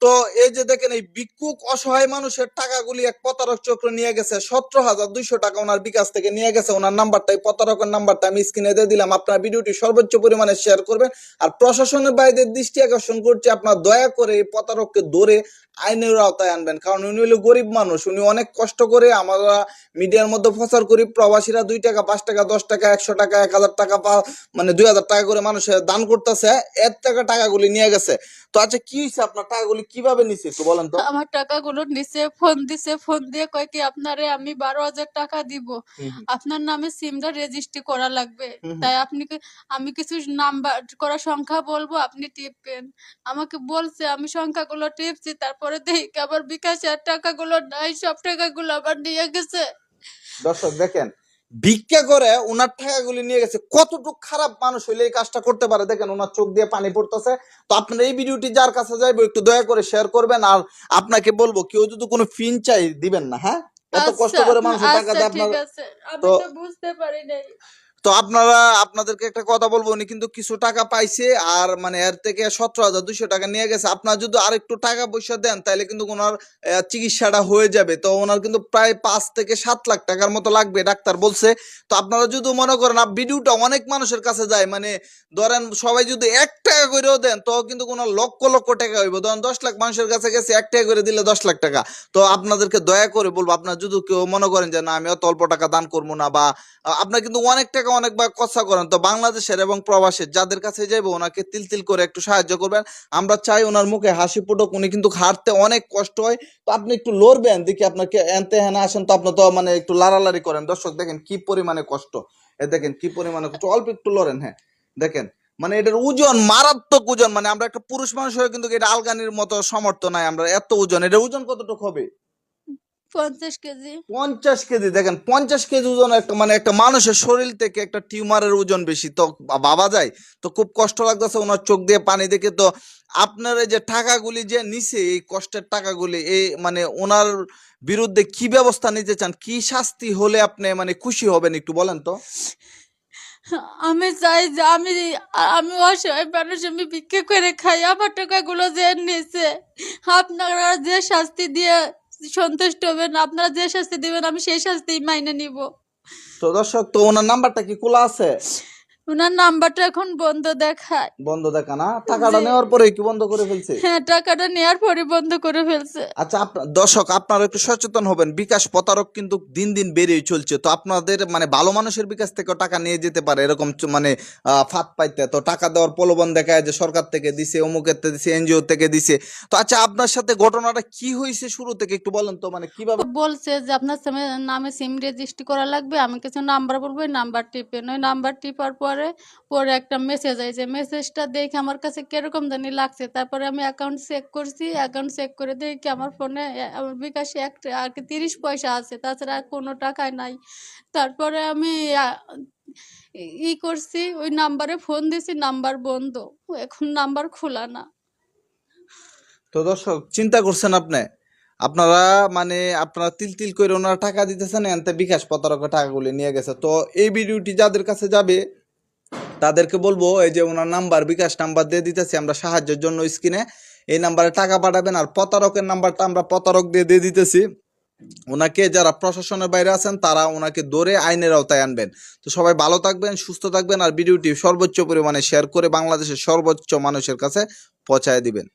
তো এই যে দেখেন, এই ভিক্ষুক অসহায় মানুষের টাকাগুলি এক প্রতারক চক্র নিয়ে গেছে। সতেরো হাজার দুইশো টাকা ওনার বিকাশ থেকে নিয়ে গেছে। ওনার নাম্বারটাই প্রতারকের নাম্বারটা আমি স্ক্রিনে দিয়ে দিলাম। আপনার ভিডিওটি সর্বোচ্চ পরিমাণে শেয়ার করবেন। আর প্রশাসনের বাইরে দৃষ্টি আকর্ষণ করছে, আপনার দয়া করে এই প্রতারককে ধরে আইনের আওতায় আনবেন। কারণ উনি হলো গরিব মানুষ। উনি অনেক কষ্ট করে আমরা মিডিয়ার মধ্যে প্রচার করি, প্রবাসীরা দুই টাকা, পাঁচ টাকা, দশ টাকা, একশো টাকা, এক হাজার টাকা পা- মানে দুই হাজার টাকা করে মানুষের দান করতেছে। এর টাকা টাকাগুলি নিয়ে গেছে। তো আচ্ছা কি হয়েছে আপনার টাকাগুলি কীভাবে নিছে একটু বলেন তো? আমার টাকাগুলো নিচে ফোন দিছে ফোন দিয়ে কয় কি আপনারে আমি বারো হাজার টাকা দিব। আপনার নামে সিমটা রেজিস্ট্রি করা লাগবে। তাই আপনি কি- আমি কিছু নাম্বার করা সংখ্যা বলব আপনি টিপবেন। আমাকে বলছে আমি সংখ্যাগুলো টিপছি তারপরে দেখি আবার বিকাশে আর টাকাগুলো নাই সব টাকাগুলো আবার নিয়ে গেছে। দর্শক দেখেন ভিক্ষা করে ওনার টাকাগুলি নিয়ে গেছে। কতটুকু খারাপ মানুষ হইলে এই কাজটা করতে পারে? দেখেন ওনার চোখ দিয়ে পানি পড়তেছে। তো আপনার এই ভিডিওটি যার কাছে যাইবো একটু দয়া করে শেয়ার করবেন আর আপনাকে বলব কেউ যদি কোনো ফিন চাই দিবেন না হ্যাঁ? এত কষ্ট আচ্ছা, করে মানুষ টাকা দেয় দিয়ে আপনার তো বুঝতে পারি নাই। তো আপনারা, আপনাদেরকে একটা কথা বলব, উনি কিন্তু কিছু টাকা পাইছে আর মানে এর থেকে সতেরো হাজার দুইশো টাকা নিয়ে গেছে। আপনার যদি আর একটু টাকা পয়সা দেন তাহলে কিন্তু ওনার চিকিৎসাটা হয়ে যাবে। তো ওনার কিন্তু প্রায় পাঁচ থেকে সাত লাখ টাকার মতো লাগবে, ডাক্তার বলছে। তো আপনারা যদি মনে করেন ভিডিওটা অনেক মানুষের কাছে যায় মানে ধরেন সবাই যদি এক টাকা করেও দেন, তো কিন্তু কোনো লক্ষ লক্ষ টাকা হইব। ধরেন দশ লাখ মানুষের কাছে গেছে, এক টাকা করে দিলে দশ লাখ টাকা। তো আপনাদেরকে দয়া করে বলব, আপনার যদি কেউ মনে করেন যে, না, আমি অত অল্প টাকা দান করব না, বা আপনার কিন্তু অনেক টাকা অনেকবার কথা করেন। তো বাংলাদেশের এবং প্রবাসের যাদের কাছে যাইবো, ওনাকে তিল তিল করে একটু সাহায্য করবেন। আমরা চাই ওনার মুখে হাসি ফুটুক, উনি কিন্তু হাঁটতে অনেক কষ্ট হয়। তো আপনি একটু লড়বেন, দেখি আপনাকে এনতে হেনা আসেন, তো আপনি তো মানে একটু লাড়ালাড়ি করেন। দর্শক, দেখেন কি পরিমাণে কষ্ট। এ দেখেন কি পরিমাণে কষ্ট। অল্প একটু লড়েন হ্যাঁ। দেখেন মানে এটার ওজন মারাত্মক ওজন। মানে আমরা একটা পুরুষ মানুষ হয়ে কিন্তু এটা আলগানির মতো সমর্থ নাই। আমরা এত ওজন, এটার ওজন কতটুকু হবে? পঞ্চাশ কেজি। পঞ্চাশ কেজি দেখেন পঞ্চাশ কেজি ওজন একটা মানে একটা মানুষের শরীর থেকে একটা টিউমারের ওজন বেশি। তো বাবা যায়? তো খুব কষ্ট লাগতেছে ওনার চোখ দিয়ে পানি দেখে। তো আপনার এই যে টাকাগুলি যে নিছে এই কষ্টের টাকাগুলি এই মানে ওনার বিরুদ্ধে কি ব্যবস্থা নিতে চান? কি শাস্তি হলে আপনি মানে খুশি হবেন একটু বলেন তো? আমি চাই যে আমি আমি অসহায় মানুষ আমি ভিক্ষা করে খাই। আমার টাকাগুলো যে নিছে আপনারা যে শাস্তি দিয়ে সন্তুষ্ট হবেন, আপনারা যে শাস্তি দিবেন, আমি সেই শাস্তি মাইনে নিব। তো দর্শক, তো ওনার নাম্বারটা কি খোলা আছে? ওনার নাম্বারটা এখন বন্ধ দেখায়। বন্ধ দেখা না? টাকাটা নেওয়ার পরে কি বন্ধ করে ফেলছে? হ্যাঁ টাকাটা নেওয়ার পরে বন্ধ করে ফেলছে। আচ্ছা আপনার দর্শক আপনারা একটু সচেতন হবেন। বিকাশ প্রতারক কিন্তু দিন দিন বেড়েই চলছে। তো আপনাদের মানে ভালো মানুষের বিকাশ থেকেও টাকা নিয়ে যেতে পারে এরকম চ- মানে আহ, ফাঁদ পাইতে। তো টাকা দেওয়ার প্রলোভন দেখায় যে সরকার থেকে দিছে অমুকের থেকে দিছে এনজিও থেকে দিছে। তো আচ্ছা আপনার সাথে ঘটনাটা কি হয়েছে শুরু থেকে? একটু বলেন তো মানে কীভাবে বলছে যে আপনার সামনে- নামে সিম রেজিস্ট্রি করা লাগবে আমি কিছু নাম্বার বলব নাম্বার টিপে। নয় নাম্বার টিপার পরে পরে একটা মেসেজ আইছে মেসেজটা দেখে আমার কাছে কীরকম জানি লাগছে। তারপরে আমি অ্যাকাউন্ট চেক করছি অ্যাকাউন্ট চেক করে দেখি আমার ফোনে আমার বিকাশে এক আর কি তিরিশ পয়সা আছে, তাছাড়া কোনো টাকায় নাই। তারপরে আমি ই করছি, ওই নাম্বারে ফোন দিছি নাম্বার বন্ধ। এখন নাম্বার খোলা না। তো দর্শক, চিন্তা করছেন আপনি? আপনারা মানে আপনারা তিল তিল করে ওনারা টাকা দিতেছেন, এনতে বিকাশ প্রতারকের টাকাগুলি নিয়ে গেছে। তো এই ভিডিওটি যাদের কাছে যাবে তাদেরকে বলব, এই যে ওনার নাম্বার, বিকাশ নাম্বার দিয়ে দিতেছি, আমরা সাহায্যের জন্য স্ক্রিনে। এই নাম্বারে টাকা পাঠাবেন আর প্রতারকের নাম্বারটা আমরা প্রতারক দিয়ে দিয়ে দিতেছি। ওনাকে যারা প্রশাসনের বাইরে আছেন, তারা ওনাকে ধরে আইনের আওতায় আনবেন। তো সবাই ভালো থাকবেন, সুস্থ থাকবেন আর ভিডিওটি সর্বোচ্চ পরিমাণে শেয়ার করে বাংলাদেশের সর্বোচ্চ মানুষের কাছে পৌঁছায় দিবেন।